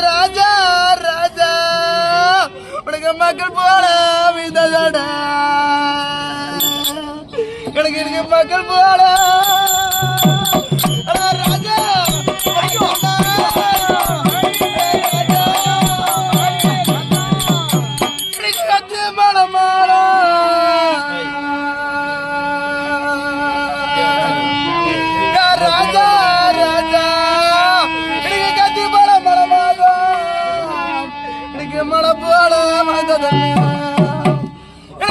ராஜா ராஜா. உனக்கு மக்கள் போல விததட எனக்கு எனக்கு மக்கள் போல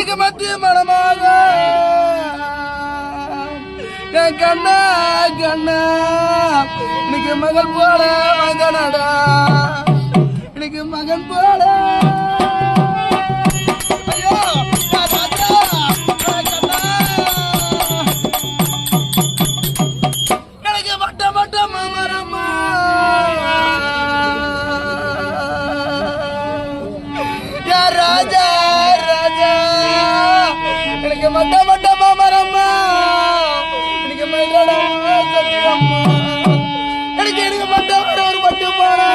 கண்ணுக்கு மத்திய மனமாக. என் கண்ணா கண்ணா இன்னைக்கு மகள் போல வந்தனடா. இன்னைக்கு மகன் போல. ராஜா. இன்னைக்கு மட்ட மட்டமா மரம்மா இன்னைக்கு மயிலோட சத்தியம்மா எனக்கு எனக்கு மட்ட ஒரு பட்டு போனா.